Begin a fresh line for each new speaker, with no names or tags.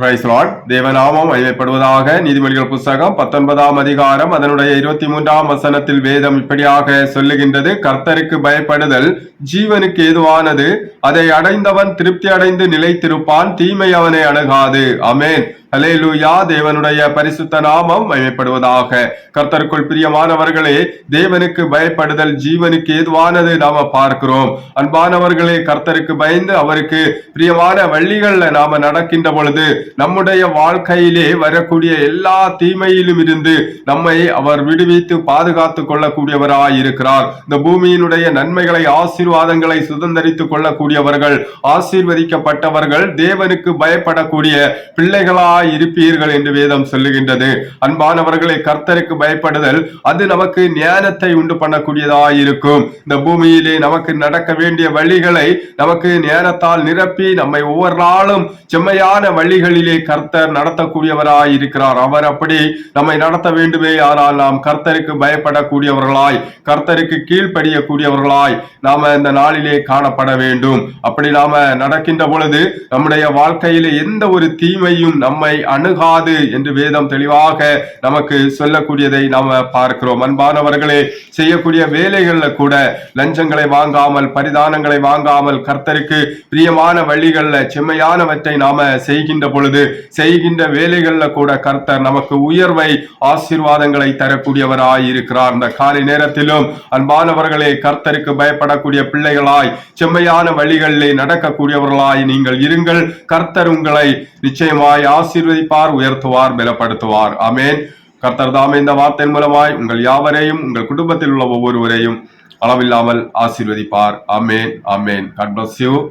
Price Lord தேவநாமம் மகிமைப்படுவதாக நீதிமொழிகள் புஸ்தகம் பத்தொன்பதாம் அதிகாரம் அதனுடைய இருபத்தி மூன்றாம் வசனத்தில் வேதம் இப்படியாக சொல்லுகின்றது. கர்த்தருக்கு பயப்படுதல் ஜீவனுக்கு ஏதுவானது அதை அடைந்தவன் திருப்தி அடைந்து நிலைத்திருப்பான் தீமை அவனை அணுகாது. அமேன் ஹலேலூயா தேவனுடைய பரிசுத்த நாமம் மகிமைப்படுவதாக கர்த்தருக்குள் பிரியமானவர்களே தேவனுக்கு பயப்படுதல் ஜீவனுக்கு ஏதுவானது நாம பார்க்கிறோம். அன்பானவர்களே கர்த்தருக்கு பயந்து அவருக்கு பிரியமான வள்ளிகள்ல நாம நடக்கின்ற பொழுது நம்முடைய வாழ்க்கையிலே வரக்கூடிய எல்லா தீமையிலும் இருந்து நம்மை அவர் விடுவித்து பாதுகாத்துக் கொள்ளக்கூடியவராய் இருக்கிறார் இந்த பூமியினுடைய நன்மைகளை ஆசீர்வாதங்களை சுதந்திரித்துக் கொள்ளக்கூடியவர்கள் ஆசீர்வதிக்கப்பட்டவர்கள் தேவனுக்கு பயப்படக்கூடிய பிள்ளைகளாய் இருப்பீர்கள் என்று வேதம் சொல்லுகின்றது. அன்பானவர்களை கர்த்தருக்கு பயப்படுதல் அது நமக்கு ஞானத்தை உண்டு பண்ணக்கூடியதாய் இருக்கும் இந்த பூமியிலே நமக்கு நடக்க வேண்டிய வழிகளை நமக்கு ஞானத்தால் நிரப்பி நம்மை ஒவ்வொரு நாளும் செம்மையான வழிகளில் வழிகளிலே கர்த்தர் நடத்தக்கூடியவராய் இருக்கிறார். அவர் அப்படி நம்மை நடத்த வேண்டுமே ஆனால் நாம் கர்த்தருக்கு பயப்படக்கூடியவர்களாய் கர்த்தருக்கு கீழ்ப்படியக்கூடியவர்களாய் நாம இந்த நாளிலே காணப்பட வேண்டும். அப்படி நாம நடக்கின்ற பொழுது நம்முடைய வாழ்க்கையிலே எந்த ஒரு தீமையும் நம்மை அணுகாது என்று வேதம் தெளிவாக நமக்கு சொல்லக்கூடியதை நாம பார்க்கிறோம். அன்பானவர்களே செய்யக்கூடிய வேலைகள்ல கூட லஞ்சங்களை வாங்காமல் பரிதானங்களை வாங்காமல் கர்த்தருக்கு பிரியமான வழிகள்ல செம்மையானவற்றை நாம செய்கின்ற பொழுது செய்கின்ற வேலைகள்ல கூட கர்த்தர் நமக்கு உயர்வை ஆசீர்வாதங்களை தரக்கூடியவராய் இருக்கிறார். இந்த காலை நேரத்திலும் அன்பானவர்களே கர்த்தருக்கு பயப்படக்கூடிய பிள்ளைகளாய் செம்மையான வழிகளிலே நடக்கக்கூடியவர்களாய் நீங்கள் இருங்கள். கர்த்தர் உங்களை நிச்சயமாய் ஆசீர்வதிப்பார் உயர்த்துவார் பலப்படுத்துவார். அமேன் கர்த்தர் தாமே இந்த வார்த்தையின் மூலமாய் உங்கள் யாவரையும் உங்கள் குடும்பத்தில் உள்ள ஒவ்வொருவரையும் அளவில்லாமல் ஆசீர்வதிப்பார். Amen amen God bless you